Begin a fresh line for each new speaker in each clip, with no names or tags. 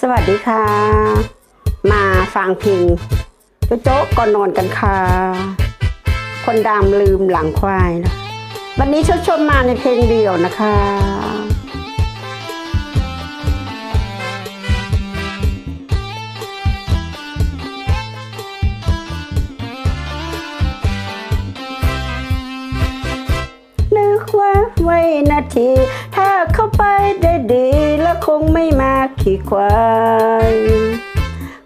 สวัสดีค่ะ มาฟังเพลงโจ๊ะก่อนนอนกันค่ะ คนดำลืมหลังควายนะวันนี้ชดชมมาในเพลงเดียวนะคะนึกว่าไว้นาที ถ้าเข้าไปได้ดี ขี่ควาย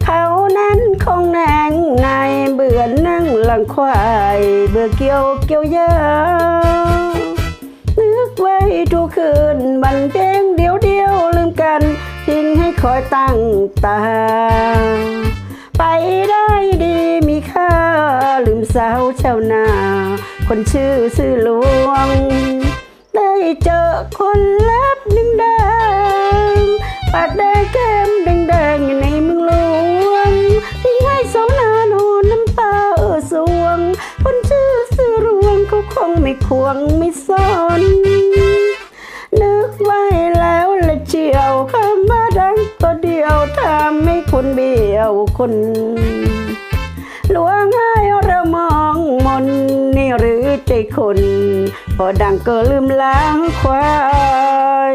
เขานั้นคงแนงในายเบื่อนั่งหลังควาย เบื่อเกี่ยวเกี่ยวยาวนึกไว้ทุกคืนบันเพลงเดียวเดียวลืมกัน ทิ้งให้คอยตั้งตา ไปได้ดีมีค่า ลืมสาวชาวนา คนชื่อซื่อหลวง ได้เจอคนแลับ แดงแก้มแดงแดงอยู่ในเมืองหลวงที่ให้สาวนาโนนน้ำตาเออสวง คนชื่อซื่อรวงเขาคงไม่ควงไม่สนนึกไว้แล้วละเจียวคำว่าดังตัวเดียวทำให้คนเบี้ยวคนหลวงให้เรามองมนนี่หรือใจคน พอดังก็ลืมล้างควาย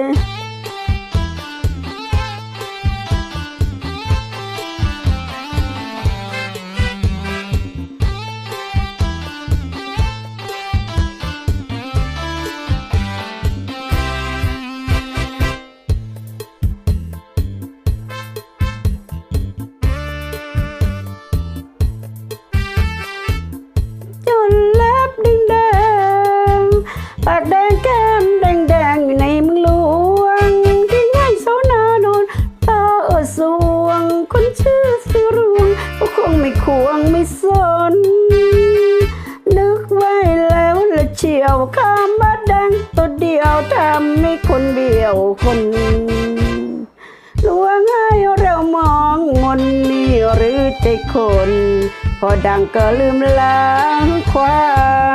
ปากแดงแก้มแดงแดงอยู่ในเมืองหลวงที่ง่ายเสานาโดนตาเออสวง คนชื่อสิรวงก็คงไม่ควงไม่สน นึกไว้แล้วละเชียวคำว่าแดงตัวเดียวทำให้คนเบี้ยวคนลวงให้เรามองมนนี่หรือใจคน พอดังก็ลืมล้างควาย